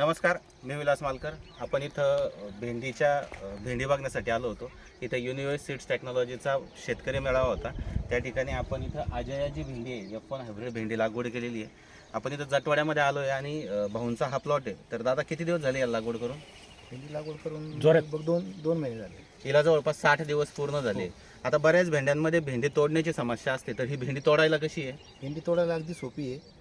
नमस्कार मी विलास मालकर. आपण इथं भेंडीच्या भेंडी बघण्यासाठी आलो होतो. इथं युनिव्हर्स सीड्स टेक्नॉलॉजीचा शेतकरी मेळावा होता. त्या ठिकाणी आपण इथं अजया जी भेंडी आहे. एफ वन हायब्रिड भेंडी लागवड केलेली आहे. आपण इथं जटवाड्यामध्ये आलो आहे आणि भाऊंचा हा प्लॉट आहे. तर दादा किती दिवस झाले याला लागवड करून? भेंडी लागवड करून जोरात. लगभग दोन दोन महिने झाले. हिला जवळपास साठ दिवस पूर्ण झाले. आता बऱ्याच भेंड्यांमध्ये भेंडी तोडण्याची समस्या असते. तर ही भेंडी तोडायला कशी आहे? भेंडी तोडायला अगदी सोपी आहे.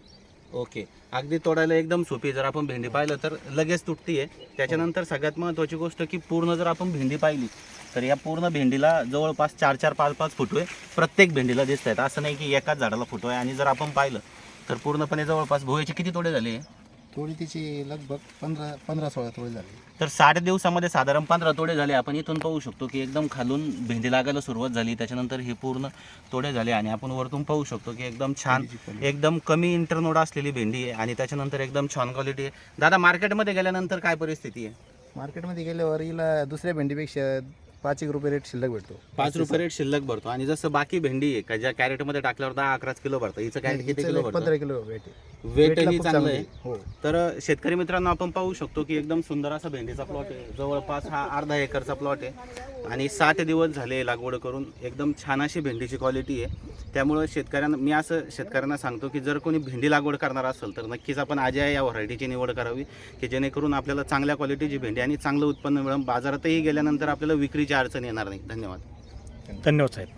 ओके. अगदी तोडायला एकदम सोपी आहे. जर आपण भेंडी पाहिलं तर लगेच तुटतीये. त्याच्यानंतर सगळ्यात महत्त्वाची गोष्ट की पूर्ण जर आपण भेंडी पाहिली तर या पूर्ण भेंडीला जवळपास चार चार पाच पाच फुटवे प्रत्येक भेंडीला दिसत आहेत असं नाही की एकाच झाडाला फुटवे आणि जर आपण पाहिलं तर पूर्णपणे जवळपास भोयाचे किती तोडे झाले? तोडी तिची लगभग पंधरा पंधरा सोळा तोडी झाली. तर साठ दिवसामध्ये साधारण पंधरा तोडे झाले. आपण इथून पाहू शकतो की एकदम खालून भेंडी लागायला सुरुवात झाली. त्याच्यानंतर हे पूर्ण तोडे झाले आणि आपण वरतून पाहू शकतो की एकदम छान. एकदम कमी इंटरनोड असलेली भेंडी आहे आणि त्याच्यानंतर एकदम छान क्वालिटी आहे. दादा मार्केटमध्ये गेल्यानंतर काय परिस्थिती आहे? मार्केटमध्ये गेल्यावर हिला दुसऱ्या भेंडीपेक्षा पाच एक रुपये रेट शिल्लक भेटतो. पाच रुपये रेट शिल्लक भरतो. आणि जसं बाकी भेंडी आहे का ज्या कॅरेटमध्ये टाकल्यावर दहा अकराच किलो भरतं हिचं कॅरेट किती किलो भरतं? पंधरा किलो भेट वेटही चांगलं आहे. हो. तर शेतकरी मित्रांनो आपण पाहू शकतो की एकदम सुंदर असा भेंडीचा प्लॉट आहे. जवळपास हा अर्धा एकरचा प्लॉट आहे. आणि साठ दिवस झाले लागवड करून एकदम छान अशी भेंडीची क्वालिटी आहे. त्यामुळं शेतकऱ्यांना मी असं शेतकऱ्यांना सांगतो की जर कोणी भेंडी लागवड करणार असेल तर नक्कीच आपण आज या व्हरायटीची निवड करावी की जेणेकरून आपल्याला चांगल्या क्वालिटीची भेंडी आणि चांगलं उत्पन्न मिळून बाजारातही गेल्यानंतर आपल्याला विक्रीची अडचण येणार नाही. धन्यवाद. धन्यवाद साहेब.